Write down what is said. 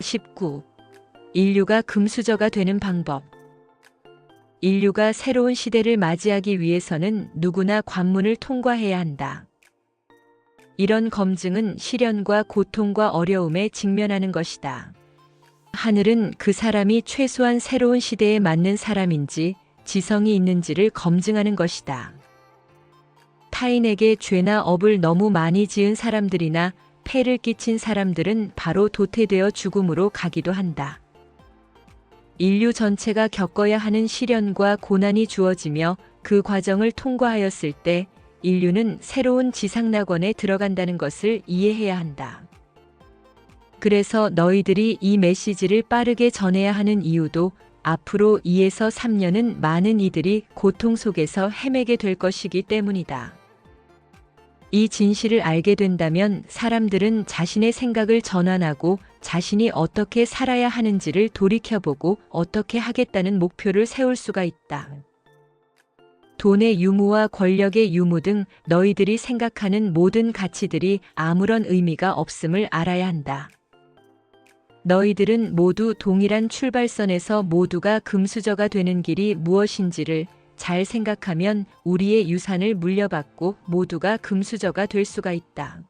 19. 인류가 금수저가 되는 방법. 인류가 새로운 시대를 맞이하기 위해서는 누구나 관문을 통과해야 한다. 이런 검증은 시련과 고통과 어려움에 직면하는 것이다. 하늘은 그 사람이 최소한 새로운 시대에 맞는 사람인지 지성이 있는지를 검증하는 것이다. 타인에게 죄나 업을 너무 많이 지은 사람들이나 폐를 끼친 사람들은 바로 도태되어 죽음으로 가기도 한다. 인류 전체가 겪어야 하는 시련과 고난이 주어지며 그 과정을 통과하였을 때 인류는 새로운 지상낙원에 들어간다는 것을 이해해야 한다. 그래서 너희들이 이 메시지를 빠르게 전해야 하는 이유도 앞으로 2에서 3년은 많은 이들이 고통 속에서 헤매게 될 것이기 때문이다. 이 진실을 알게 된다면 사람들은 자신의 생각을 전환하고 자신이 어떻게 살아야 하는지를 돌이켜보고 어떻게 하겠다는 목표를 세울 수가 있다. 돈의 유무와 권력의 유무 등 너희들이 생각하는 모든 가치들이 아무런 의미가 없음을 알아야 한다. 너희들은 모두 동일한 출발선에서 모두가 금수저가 되는 길이 무엇인지를 잘 생각하면 우리의 유산을 물려받고 모두가 금수저가 될 수가 있다.